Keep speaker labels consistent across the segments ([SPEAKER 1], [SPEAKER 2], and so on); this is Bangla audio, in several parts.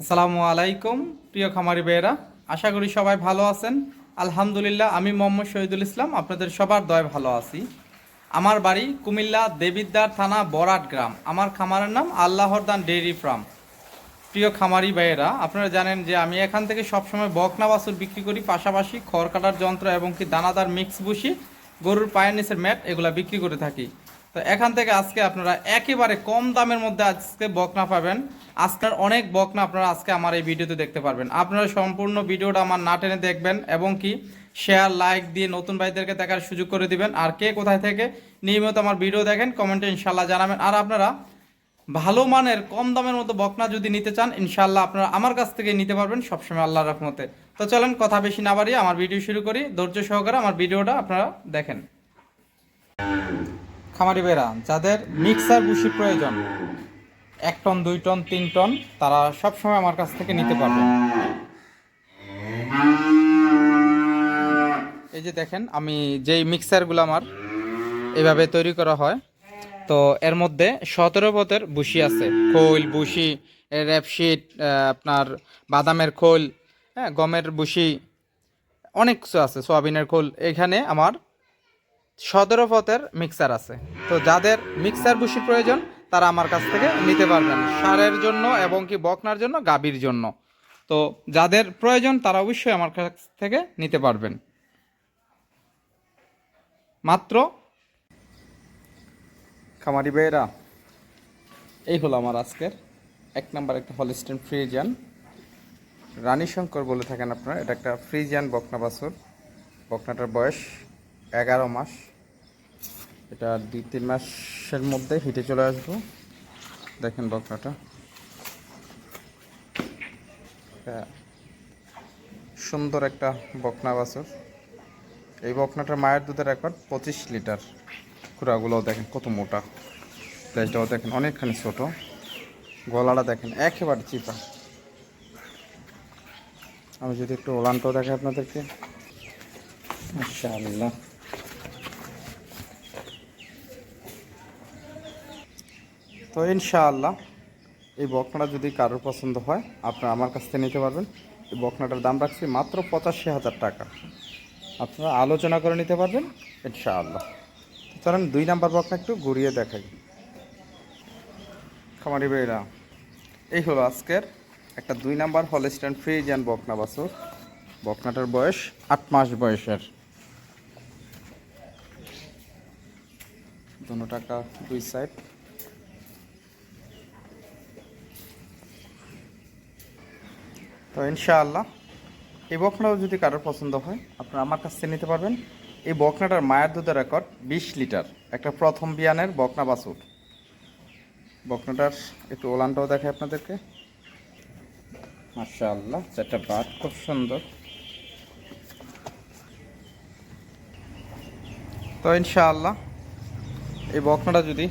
[SPEAKER 1] আসসালামু আলাইকুম, প্রিয় খামারি বেয়েরা আশা করি সবাই ভালো আছেন। আলহামদুলিল্লাহ, আমি মোহাম্মদ শহীদুল ইসলাম, আপনাদের সবার দয় ভালো আছি। আমার বাড়ি কুমিল্লা দেবিদ্দার থানা বরাট গ্রাম। আমার খামারের নাম আল্লাহরদান ডেইরি ফার্ম। প্রিয় খামারি বেয়েরা আপনারা জানেন যে আমি এখান থেকে সবসময় বকনা বাছুর বিক্রি করি, পাশাপাশি খড় কাটার যন্ত্র এবং কি দানাদার মিক্স বসি গরুর পায়ের নিচের ম্যাট এগুলো বিক্রি করে থাকি। তো এখান থেকে আজকে আপনারা একেবারে কম দামের মধ্যে আজকে বকনা পাবেন। আজকের অনেক বকনা আপনারা আজকে আমার এই ভিডিওতে দেখতে পারবেন। আপনারা সম্পূর্ণ ভিডিওটা আমার না টেনে দেখবেন এবং কি শেয়ার লাইক দিয়ে নতুন ভাইদেরকে দেখার সুযোগ করে দিবেন। আর কে কোথায় থেকে নিয়মিত আমার ভিডিও দেখেন কমেন্টে ইনশাল্লাহ জানাবেন। আর আপনারা ভালো মানের কম দামের মতো বকনা যদি নিতে চান ইনশাল্লাহ আপনারা আমার কাছ থেকে নিতে পারবেন সবসময় আল্লাহর রহমতে। তো চলেন, কথা বেশি না বাড়িয়ে আমার ভিডিও শুরু করি। ধৈর্য সহকারে আমার ভিডিওটা আপনারা দেখেন। খামারি বেরা যাদের মিক্সার বুশির প্রয়োজন, এক টন, দুই টন, তিন টন, তারা সবসময় আমার কাছ থেকে নিতে পারবে। এই যে দেখেন, আমি যেই মিক্সারগুলো আমার এভাবে তৈরি করা হয়, তো এর মধ্যে সতেরো পথের বুশি আছে। খোল বুশি র্যাপশিট আপনার বাদামের খোল হ্যাঁ গমের বুশি অনেক কিছু আছে, সোয়াবিনের খোল। এখানে আমার সতেরো পথের মিক্সার আছে। তো যাদের মিক্সার বুশির প্রয়োজন, তারা আমার কাছ থেকে নিতে পারবেন। সারের জন্য এবং কি বকনার জন্য গাবির জন্য। তো যাদের প্রয়োজন, তারা অবশ্যই আমার কাছ থেকে নিতে পারবেন। মাত্র খামারি ভাইয়েরা, এই হলো আমার আজকের। এক নাম্বার একটা হলিস্টেন ফ্রিজিয়ান রানী শঙ্কর বলে থাকেন আপনারা, এটা একটা ফ্রিজিয়ান বকনা বাছুর। বকনাটার বয়স এগারো মাস। এটা দুই, তিন মাসের মধ্যে হিটে চলে আসব। দেখেন বকনাটা। এটা সুন্দর একটা বকনা বাছুর। এই বকনাটার মায়ের দুধের রেকর্ড পঁচিশ লিটার খুঁড়াগুলোও দেখেন কত মোটা। প্লেসটাও দেখেন অনেকখানি ছোট। গলাটা দেখেন একেবারে চিপা। আমি যদি একটু ওলানটাও দেখাই আপনাদেরকে। মাশাআল্লাহ। তো ইনশাআল্লাহ এই বকনাটা যদি কারোর পছন্দ হয়, আপনারা আমার কাছ থেকে নিতে পারবেন। এই বকনাটার দাম রাখছি মাত্র পঁচাশি হাজার টাকা। আপনারা আলোচনা করে নিতে পারবেন, ইনশাআল্লাহ। চলেন দুই নাম্বার বকনা একটু ঘুরিয়ে দেখাই। খামারি বেড়া এই হলো আজকের একটা দুই নাম্বার হলস্ট্যান্ড ফ্রিজ অ্যান্ড বকনা বাসুর বকনাটার বয়স আট মাস বয়সের। দুনো টাকা দুই সাইড তো ইনশাআল্লাহ, এই বকনাটাও যদি কারোর পছন্দ হয়, আপনারা আমার কাছ থেকে নিতে পারবেন। এই বকনাটার মায়ের দুধের রেকর্ড বিশ লিটার, একটা প্রথম বিয়ানের বকনা বাছুর। বকনাটার একটু ওলানটাও দেখায় আপনাদেরকে। মাশাআল্লাহ, চারটা বাট খুব সুন্দর। তো ইনশাআল্লাহ, এই বকনাটা যদি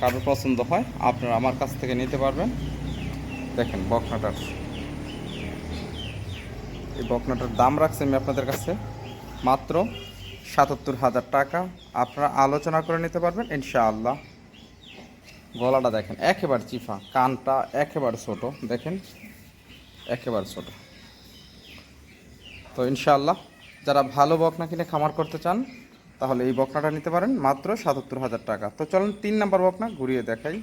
[SPEAKER 1] কারোর পছন্দ হয়, আপনারা আমার কাছ থেকে নিতে পারবেন। দেখেন বকনাটার এই বকনাটার দাম রাখছি আমি আপনাদের কাছে। মাত্র সাতাত্তর হাজার টাকা। আপনারা আলোচনা করে নিতে পারবেন, ইনশাআল্লাহ। গলাটা দেখেন, একেবারে চিফা। কানটা একেবারে ছোট, দেখেন, একেবারে ছোট। তো ইনশাআল্লাহ, যারা ভালো বকনা কিনে খামার করতে চান, তাহলে এই বকনাটা নিতে পারেন, মাত্র সাতাত্তর হাজার টাকা। তো চলুন, তিন নাম্বার বকনা, ঘুরিয়ে দেখাই।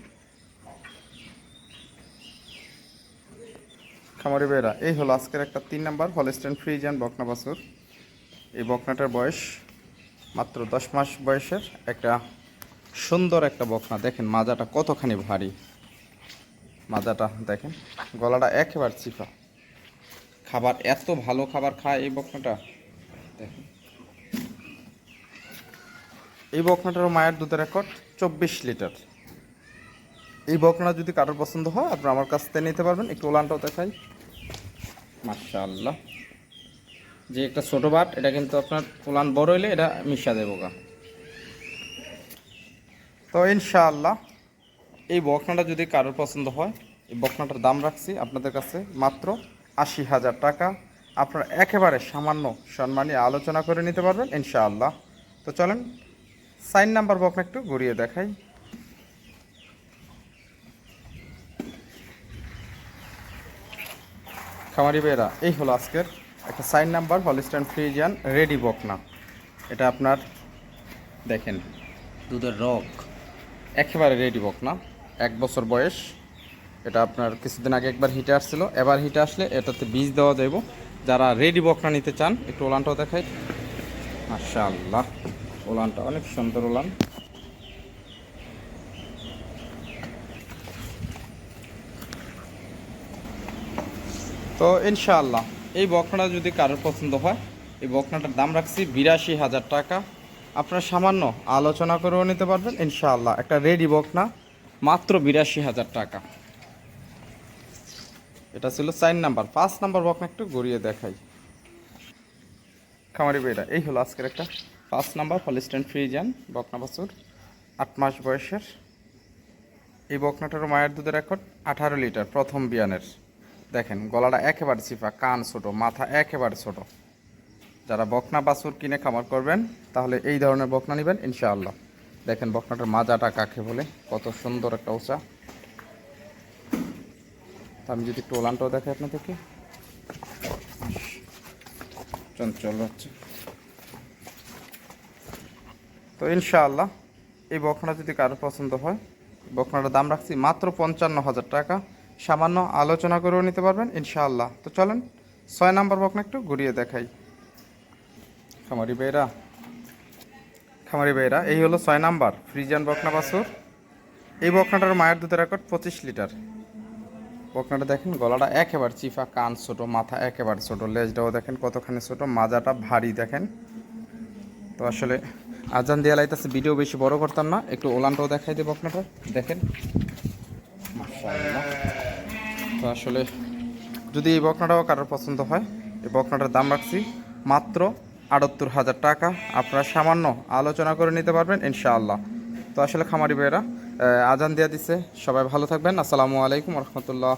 [SPEAKER 1] খামারি বেড়া এই হলো আজকের একটা তিন নাম্বার হলস্টেন ফ্রিজ অ্যান্ড বকনা বাছুর। এই বকনাটার বয়স মাত্র দশ মাস বয়সের একটা সুন্দর একটা বকনা। দেখেন মাজাটা কতখানি ভারী। মাজাটা দেখেন, গলাটা একেবারে চিপা। খাবার এত ভালো খাবার খায় এই বকনাটা। দেখেন। এই বকনাটারও মায়ের দুধের রেকর্ড চব্বিশ লিটার। এই বকনা যদি কারোর পছন্দ হয়, আপনারা আমার কাছ থেকে নিতে পারবেন। একটু ওলানটাও দেখাই। মাশাআল্লাহ। যে একটা ছোটো বাট, এটা কিন্তু আপনার ওলান বড় হইলে এটা মিশা দেবো গা। তো ইনশাআল্লাহ, এই বকনাটা যদি কারোর পছন্দ হয়, এই বকনাটার দাম রাখছি আপনাদের কাছে মাত্র আশি হাজার টাকা। আপনারা একেবারে সামান্য সম্মানী আলোচনা করে নিতে পারবেন ইনশাআল্লাহ। তো চলেন, সাইন নাম্বার বকনা একটু ঘুরিয়ে দেখাই। খামারি বেরা এই হলো আজকের একটা sign number Holstein Friesian ready বকনা এটা আপনার, দেখেন, দুধের রক একেবারে রেডি বকনা এক বছর বয়স, এটা আপনার কিছুদিন আগে একবার হিটে আসছিল। এবার হিটে আসলে এটাতে বীজ দেওয়া যাইব। যারা রেডি বকনা নিতে চান, একটু ওলানটাও দেখাই। মাশাআল্লাহ, ওলানটা অনেক সুন্দর ওলান। তো ইনশাআল্লাহ, এই বকনাটা যদি কারোর পছন্দ হয়, এই বকনাটার দাম রাখছি বিরাশি হাজার টাকা। আপনারা সামান্য আলোচনা করেও নিতে পারবেন, ইনশাআল্লাহ, একটা রেডি বকনা, মাত্র বিরাশি হাজার টাকা। এটা ছিল চার নাম্বার, পাঁচ নাম্বার বকনা একটু গড়িয়ে দেখাই। খামারি বেড়া এই হলো আজকের একটা পাঁচ নাম্বার হলিস্টেন ফ্রিজান বকনা বাছুর, আট মাস বয়সের। এই বকনাটার মায়ের দুধের রেকর্ড আঠারো লিটার, প্রথম বিয়ানের। দেখেন, গলাটা একেবারে চিপা কান ছোট, মাথা একেবারে ছোট। যারা বকনা বাছুর কিনে খামার করবেন, তাহলে এই ধরনের বকনা নেবেন, ইনশাআল্লাহ। দেখেন, বকনাটার মাজাটা কাকে বলে, কত সুন্দর একটা উঁচা আমি যদি একটু ওলানটাও দেখাই আপনাদেরকে। চঞ্চল হচ্ছে। তো ইনশাআল্লাহ, এই বকনা যদি কারও পছন্দ হয়, বকনাটার দাম রাখছি মাত্র পঞ্চান্ন হাজার টাকা। সামান্য আলোচনা করেও নিতে পারবেন ইনশাআল্লাহ। তো চলেন ছয় নাম্বার বকনা একটু ঘুরিয়ে দেখাই। খামারি বেয়েরা খামারি বেয়েরা এই হলো ছয় নাম্বার ফ্রিজিয়ান বকনা বাছুর। এই বকনাটার মায়ের দুধের রেকর্ড পঁচিশ লিটার। বকনাটা দেখেন গলাটা একেবারে চিফা কান ছোটো মাথা একেবারে ছোটো লেজটাও দেখেন কতখানি ছোট মাজাটা ভারী দেখেন। তো আসলে আজান দেওয়া লাইতেছে ভিডিও বেশি বড় করতাম না একটু ওলানটাও দেখাই দেবো আপনাটা দেখেন মাশাআল্লাহ। তো আসলে যদি এই বকনাটাও কারোর পছন্দ হয়, এই বকনাটার দাম রাখছি মাত্র আটাত্তর হাজার টাকা। আপনারা সামান্য আলোচনা করে নিতে পারবেন, ইনশাআল্লাহ। তো আসলে খামারি ভাইয়েরা আজান দেওয়া দিছে। সবাই ভালো থাকবেন। আসসালামু আলাইকুম রহমতুল্লাহ।